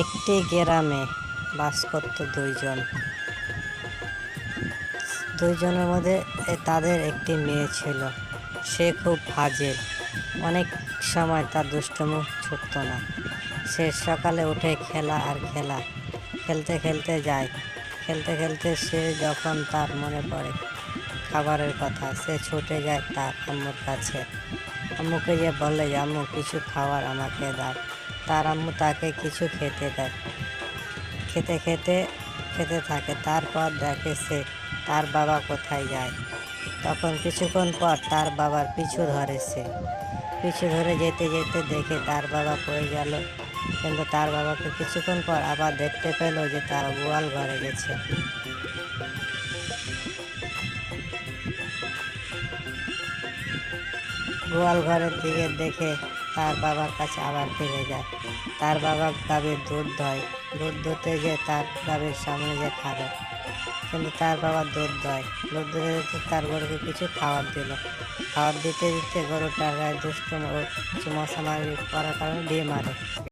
একটি গ্রামে বাস করত দুইজন। দুইজনের মধ্যে তাদের একটি মেয়ে ছিল। সে খুব ফাজিল। অনেক সময় তার দুষ্টুমু ছুটত না। সে সকালে উঠে খেলা আর খেলা। খেলতে খেলতে যায়। খেলতে খেলতে সে যখন তার মনে পড়ে খাবারের কথা, সে ছুটে যায় তার আম্মুর কাছে। আম্মুকে যে বলে যে, আম্মু, কিছু খাবার আমাকে দাও। তার আম্মু তাকে কিছু খেতে দেয়। খেতে খেতে খেতে থাকে। তারপর দেখে সে তার বাবা কোথায় যায়। তখন কিছুক্ষণ পর তার বাবার পিছু ধরে সে। পিছু ধরে যেতে যেতে দেখে তার বাবা পড়ে গেল। কিন্তু তার বাবাকে কিছুক্ষণ পর আবার দেখতে পেল যে তার গোয়াল ঘরে গেছে। গোয়াল ঘরের দিকে দেখে তার বাবার কাছে আবার ফিরে যায়। তার বাবা গাভীর দুধ দয়। দুধ ধুতে গিয়ে তার গাভীর সামনে যে খাবে। কিন্তু তার বাবা দুধ দয়। দুধ ধুতে দিতে তার গরুকে কিছু খাবার দিল। খাবার দিতে দিতে গরুটার গায়ে দুষ্ট কিছু মশা মারি করার কারণে দিয়ে মারে।